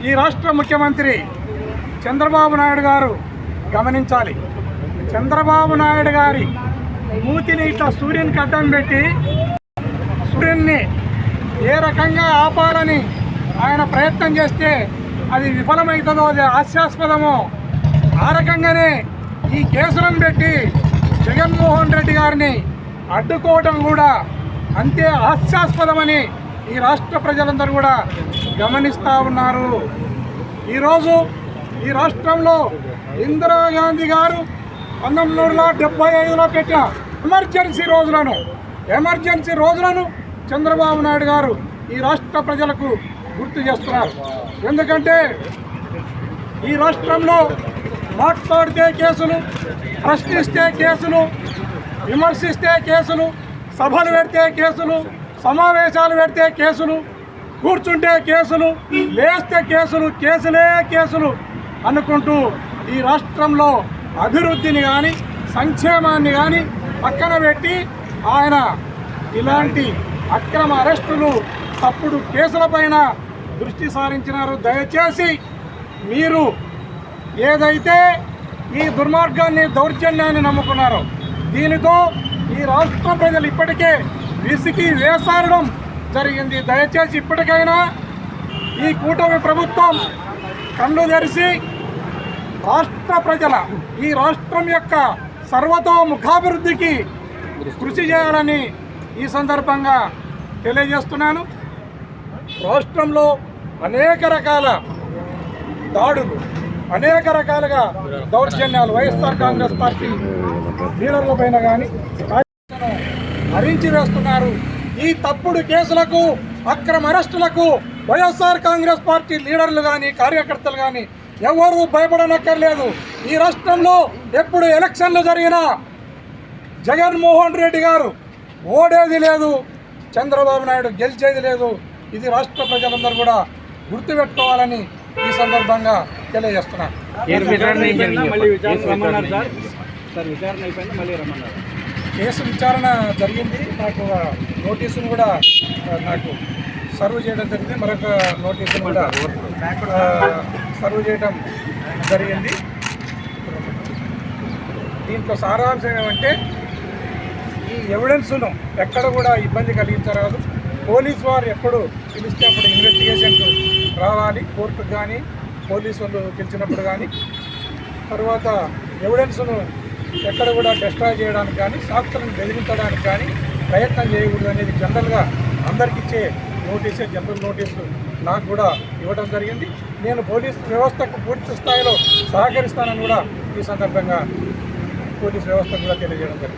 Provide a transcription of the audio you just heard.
ఈ రాష్ట్ర ముఖ్యమంత్రి చంద్రబాబు నాయుడు గారు గమనించాలి. చంద్రబాబు నాయుడు గారి మూతిని ఇట్లా సూర్యునికి అడ్డం పెట్టి సూర్యున్ని ఏ రకంగా ఆపాలని ఆయన ప్రయత్నం చేస్తే అది విఫలమవుతుందో అది హాస్యాస్పదమో ఆ రకంగానే ఈ కేసులను పెట్టి జగన్మోహన్ రెడ్డి గారిని అడ్డుకోవడం కూడా అంతే హాస్యాస్పదమని ఈ రాష్ట్ర ప్రజలందరూ కూడా గమనిస్తూ ఉన్నారు. ఈరోజు ఈ రాష్ట్రంలో ఇందిరాగాంధీ గారు పంతొమ్మిది వందల డెబ్బై ఐదులో పెట్టిన ఎమర్జెన్సీ రోజులను ఎమర్జెన్సీ రోజులను చంద్రబాబు నాయుడు గారు ఈ రాష్ట్ర ప్రజలకు గుర్తు చేస్తున్నారు. ఎందుకంటే ఈ రాష్ట్రంలో మాట్లాడితే కేసులు ప్రశ్నిస్తే కేసులు విమర్శిస్తే కేసులు సభలు పెడితే కేసులు సమావేశాలు పెడితే కేసులు కూర్చుంటే కేసులు లేస్తే కేసులు కేసులే కేసులు అనుకుంటూ ఈ రాష్ట్రంలో అభివృద్ధిని కానీ సంక్షేమాన్ని కానీ పక్కన పెట్టి ఆయన ఇలాంటి అక్రమ అరెస్టులు తప్పుడు కేసులపైన దృష్టి సారించినారు. దయచేసి మీరు ఏదైతే ఈ దుర్మార్గాన్ని దౌర్జన్యాన్ని నమ్ముకున్నారో దీనితో ఈ రాష్ట్ర ప్రజలు ఇప్పటికే విసికి వేసారడం జరిగింది. దయచేసి ఇప్పటికైనా ఈ కూటమి ప్రభుత్వం కళ్ళు తెరిచి రాష్ట్ర ప్రజల ఈ రాష్ట్రం యొక్క సర్వతోముఖాభివృద్ధికి కృషి చేయాలని ఈ సందర్భంగా తెలియజేస్తున్నాను. రాష్ట్రంలో అనేక రకాల దాడులు అనేక రకాలుగా దౌర్జన్యాలు వైఎస్ఆర్ కాంగ్రెస్ పార్టీ లీడర్ల పైన కానీ హరించి వేస్తున్నారు. ఈ తప్పుడు కేసులకు అక్రమ అరెస్టులకు వైఎస్ఆర్ కాంగ్రెస్ పార్టీ లీడర్లు కానీ కార్యకర్తలు కానీ ఎవరు భయపడనక్కర్లేదు. ఈ రాష్ట్రంలో ఎప్పుడు ఎలక్షన్లు జరిగినా జగన్మోహన్ రెడ్డి గారు ఓడేది లేదు చంద్రబాబు నాయుడు గెలిచేది లేదు. ఇది రాష్ట్ర ప్రజలందరూ కూడా గుర్తుపెట్టుకోవాలని ఈ సందర్భంగా తెలియజేస్తున్నాను. కేసు విచారణ జరిగింది? నాకు నోటీసును కూడా నాకు సర్వ్ చేయడం జరిగింది. మరొక నోటీసును కూడా సర్వ్ చేయడం జరిగింది. దీంట్లో సారాంశం ఏమంటే ఈ ఎవిడెన్స్ను ఎక్కడ కూడా ఇబ్బంది కలిగించరాదు. పోలీస్ వారు ఎప్పుడు పిలిస్తే అప్పుడు ఇన్వెస్టిగేషన్కు రావాలి. కోర్టుకు కానీ పోలీసు వాళ్ళు పిలిచినప్పుడు కానీ. తర్వాత ఎవిడెన్స్ను ఎక్కడ కూడా డిస్ట్రాయ్ చేయడానికి కానీ సాక్షులను బెదిరించడానికి కానీ ప్రయత్నం చేయకూడదు అనేది జనరల్గా అందరికి ఇచ్చే నోటీసే జనరల్ నోటీసు నాకు కూడా ఇవ్వడం జరిగింది. నేను పోలీస్ వ్యవస్థకు పూర్తి స్థాయిలో సహకరిస్తానని కూడా ఈ సందర్భంగా పోలీస్ వ్యవస్థ కూడా తెలియజేయడం జరిగింది.